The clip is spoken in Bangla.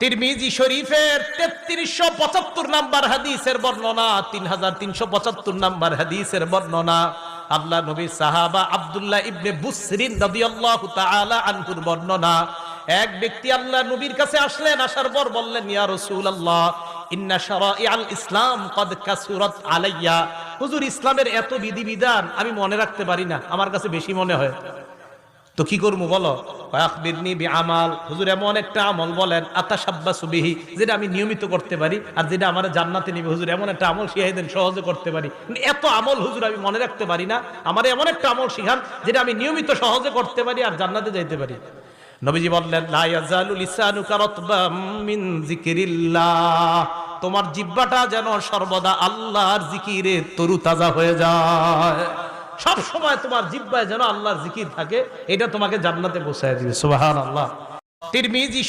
তিরমিজি শরীফের তেত্রিশশো পঁচাত্তর নাম্বার হাদিসের বর্ণনা তিন হাজার তিনশো পঁচাত্তর নাম্বার হাদিসের বর্ণনা। আল্লাহ নবী সাহাবা আবদুল্লাহ ইবনে বুসরিন রাদিয়াল্লাহু তাআলা আনহুর বর্ণনা। এক ব্যক্তি আল্লাহ নবীর কাছে আসলেন, আসার পর বললেন, ইয়া রাসূলুল্লাহ, ইন্না শারাইআল ইসলাম কদ কাসুরাত আলাইয়া। হুজুর, ইসলামের এত বিধিবিধান আমি মনে রাখতে পারি না, আমার কাছে বেশি মনে হয়। তো কি করব বলো? আমাল হুজুর এমন একটা আমল বলেন আতা সাব্বাসু বিহি, যেটা আমি নিয়মিত করতে পারি, আর যেটা আমার জান্নাতে নিবে। হুজুর এমন একটা আমল শিখাই দেন, সহজে করতে পারি। এত আমল হুজুর আমি মনে রাখতে পারি না। আমার এমন একটা আমল শিখান, যেটা আমি নিয়মিত সহজে করতে পারি আর জান্নাতে যাইতে পারি। নবীজি বললেন তোমার জিব্বাটা যেন সর্বদা আল্লাহর জিকিরে তরুতাজা হয়ে যায়। সব সময় তোমার জিব্বায় যেন আল্লাহর জিকির থাকে, এটা তোমাকে জান্নাতে বসায় দিবে। সুবাহান আল্লাহ তিরমিজি